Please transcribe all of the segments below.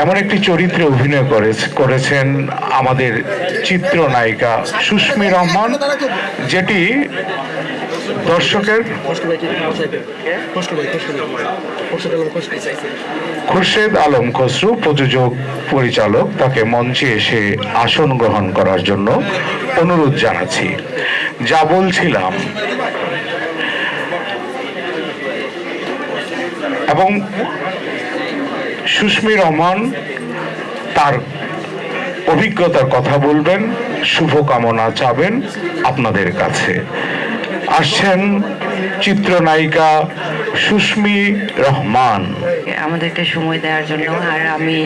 এমন একটি চরিত্রে অভিনয় করে- করেছেন আমাদের চিত্রনায়িকা সুস্মি রহমান, যেটি দর্শকের খুরশেদ আলম খসরু, প্রযোজক, পরিচালক, তাকে মঞ্চে এসে আসন গ্রহণ করার জন্য অনুরোধ জানাচ্ছি। যা বলছিলাম। এবং সুস্মি রহমান তার অভিজ্ঞতার কথা বলবেন, শুভকামনা চাবেন আপনাদের কাছে। আসছেন চিত্রনায়িকা সুস্মি রহমান। আমাদেরকে সময় দেওয়ার জন্য, আর আমি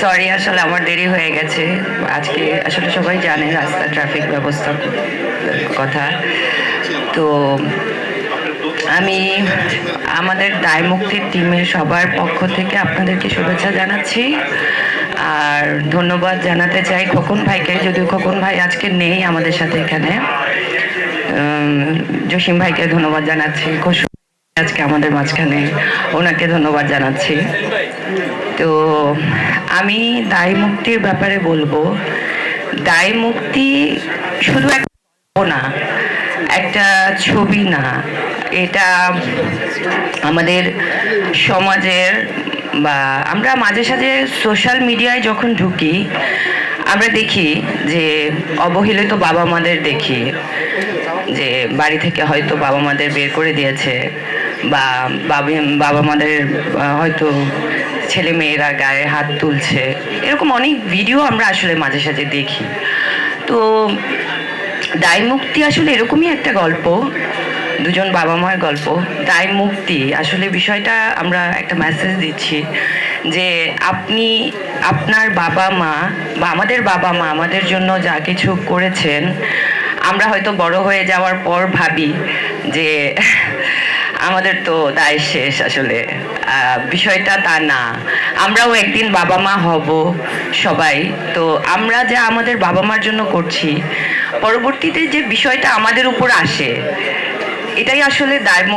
সরি আসলে আমার দেরি হয়ে গেছে। আজকে আসলে সবাই জানে রাস্তা ট্রাফিক ব্যবস্থার কথা। তো আমি আমাদের দায় মুক্তির টিমের সবার পক্ষ থেকে আপনাদেরকে শুভেচ্ছা জানাচ্ছি। আর ধন্যবাদ জানাতে চাই খোকন ভাইকে, যদিও খোকন ভাই আজকে নেই আমাদের সাথে এখানে। জসিম ভাইকে ধন্যবাদ জানাচ্ছি। আজকে আমাদের মাঝখানে ওনাকে ধন্যবাদ জানাচ্ছি। তো আমি দায় মুক্তির ব্যাপারে বলব দায় মুক্তি শুধু একটা না, একটা ছবি না। এটা আমাদের সমাজের বা আমরা মাঝে সাঝে সোশ্যাল মিডিয়ায় যখন ঢুকি, আমরা দেখি যে অবহেলিত বাবা মাদের দেখি, যে বাড়ি থেকে হয়তো বাবা মাদের বের করে দিয়েছে বা বাবা মাদের হয়তো ছেলে মেয়েরা গায়ে হাত তুলছে। এরকম অনেক ভিডিও আমরা আসলে মাঝে সাঝে দেখি। তো দায় মুক্তি আসলে এরকমই একটা গল্প। দুজন বাবা মার গল্প, তাই মুক্তি। আসলে বিষয়টা আমরা একটা মেসেজ দিচ্ছি যে আপনি, আপনার বাবা মা বা আমাদের বাবা মা আমাদের জন্য যা কিছু করেছেন, আমরা হয়তো বড় হয়ে যাওয়ার পর ভাবি যে আমাদের তো দায় শেষ আসলে। বিষয়টা তা না। আমরাও একদিন বাবা মা হব সবাই। তো আমরা যা আমাদের বাবা মার জন্য করছি, পরবর্তীতে যে বিষয়টা আমাদের উপর আসে এটাই আসলে দায়